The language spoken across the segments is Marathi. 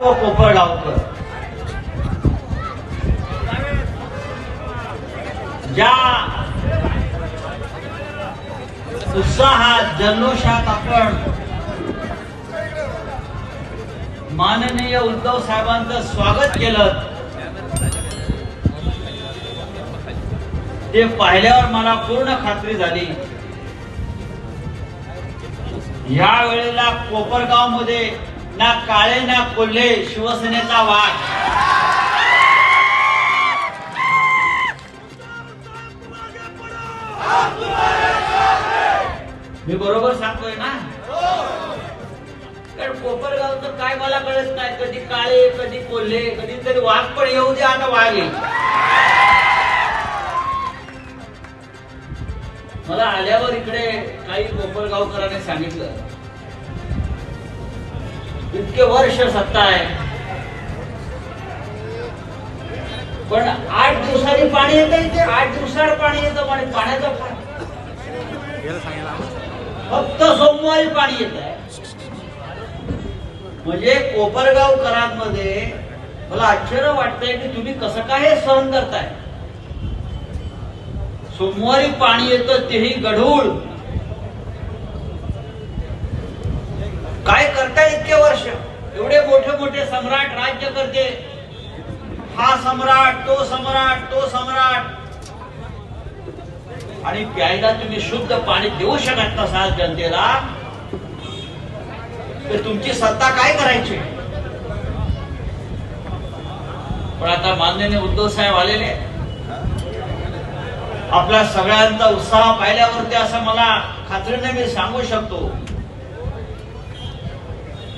कोपरगावकर ज्या उत्साहात जल्लोषात आपण माननीय उद्धव साहेबांचं स्वागत केलं. ते पाहिल्यावर मला पूर्ण खात्री झाली. या वेळेला कोपरगावमध्ये ना काळे ना कोल्हे शिवसेनेचा वाद मी बरोबर सांगतोय ना? कारण कोपरगावचं काय मला कळत नाही. कधी काळे कधी कोल्हे कधीतरी वाघ पण येऊ दे आता वाघ. येईल मला आल्यावर इकडे काही कोपरगावकरांनी सांगितलं. इतके वर्ष सत्ता आहे. पण आठ दिवसांनी पाणी येतं इथे आठ दिवसाड पाणी येतं पाणी पाण्याचं फक्त सोमवारी पाणी येत आहे. म्हणजे कोपरगावकरांमध्ये मला आश्चर्य वाटतंय की तुम्ही कसं काय हे सहन करताय. सोमवारी पाणी येतं तेही गढूळ. काय करताय इतके वर्ष? एवढे मोठे मोठे सम्राट राज्य करते. हा सम्राट तो सम्राट तो सम्राट. आणि प्यायला तुम्ही शुद्ध पाणी देऊ शकत नसाल जनतेला तर तुमची सत्ता काय करायची? पण आता माननीय उद्धव साहेब आलेले आपला आपल्या सगळ्यांचा उत्साह पाहिल्यावरती असं मला खात्रीने मी सांगू शकतो.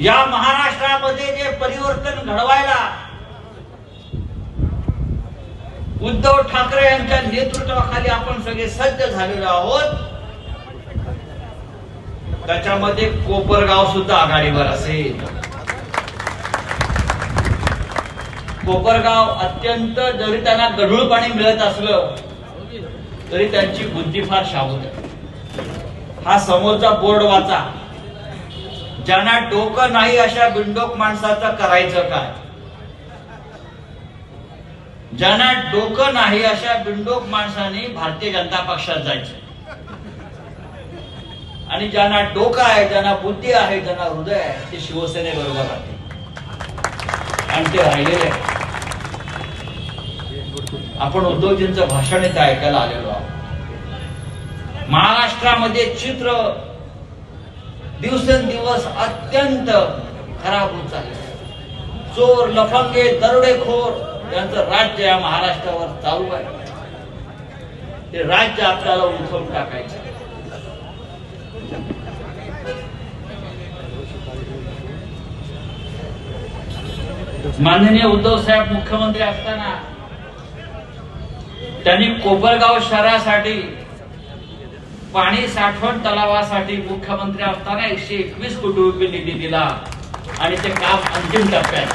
या महाराष्ट्रामध्ये जे परिवर्तन घडवायला उद्धव ठाकरे यांच्या नेतृत्वाखाली आपण सगळे सज्ज झालेलो आहोत. त्याच्यामध्ये कोपरगाव सुद्धा आघाडीवर असेल. कोपरगाव अत्यंत जरी त्यांना गढूळ पाणी मिळत असलं तरी त्यांची बुद्धी फार शाबूत आहे. हा समोरचा बोर्ड वाचा. ज्यांना डोकं नाही अशा बिंडोक माणसाचं करायचं काय? ज्यांना डोकं नाही अशा बिंडोक माणसाने भारतीय जनता पक्षात जायचं. आणि ज्यांना डोकं आहे ज्यांना बुद्धी आहे ज्यांना हृदय आहे ते शिवसेनेबरोबर राहते आणि ते राहिलेले आहे आपण उद्धवजींचं भाषण इथं ऐकायला आलेलो आहोत. महाराष्ट्रामध्ये चित्र दिवसेंदिवस अत्यंत खराब होत चालले चोर लफंगे दरोडेखोर यांचं राज्य या महाराष्ट्रावर चालू आहे. ते राज्य आपल्याला उठवून टाकायचं. माननीय उद्धव साहेब मुख्यमंत्री असताना त्यांनी कोपरगाव शहरासाठी पाणी साठवण तलावासाठी मुख्यमंत्री असताना एकशे एकवीस कोटी रुपये निधी दिला. आणि ते काम अंतिम टप्प्यात.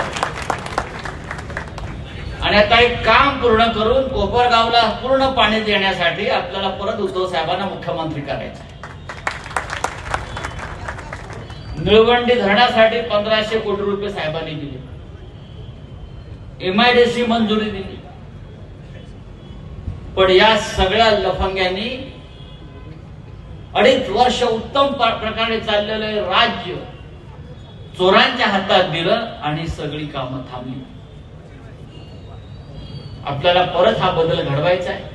आणि आता एक काम पूर्ण करून कोपरगावला पूर्ण पाणी देण्यासाठी आपल्याला परत उद्धव साहेबांना मुख्यमंत्री करायचं निळवंडी धरणासाठी पंधराशे कोटी रुपये साहेबांनी दिले. एमआयडीसी मंजुरी दिली. पण या सगळ्या लफंग्यांनी अडीच वर्ष उत्तम प्रकारे चाललेलं राज्य चोरांच्या हातात दिलं आणि सगळी कामं थांबली. आपल्याला परत हा बदल घडवायचा आहे.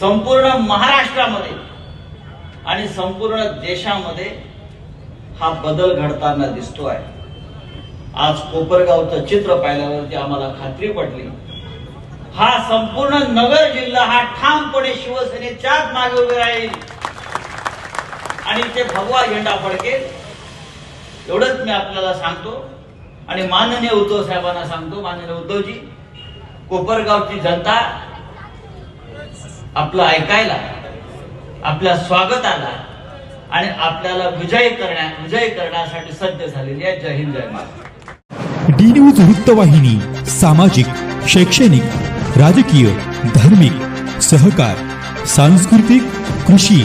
संपूर्ण महाराष्ट्रामध्ये आणि संपूर्ण देशामध्ये हा बदल घडताना दिसतो आहे आज कोपरगावचं चित्र पाहिल्यावरती आम्हाला खात्री पडली हा संपूर्ण नगर जिल्हा हा ठामपणे शिवसेनेच्याच मागे उभे राहील. आणि ते भगवा झेंडा फडकेल एवढंच मी आपल्याला सांगतो. आणि माननीय उद्धव साहेबांना सांगतो माननीय उद्धवजी कोपरगावची जनता आपलं ऐकायला आपल्या स्वागताला आणि आपल्याला विजय करण्या विजय करण्यासाठी सज्ज झालेली आहे. जय हिंद जय महाराष्ट्र. डी न्यूज वृत्तवाहिनी सामाजिक शैक्षणिक राजकीय धार्मिक सहकार सांस्कृतिक कृषी.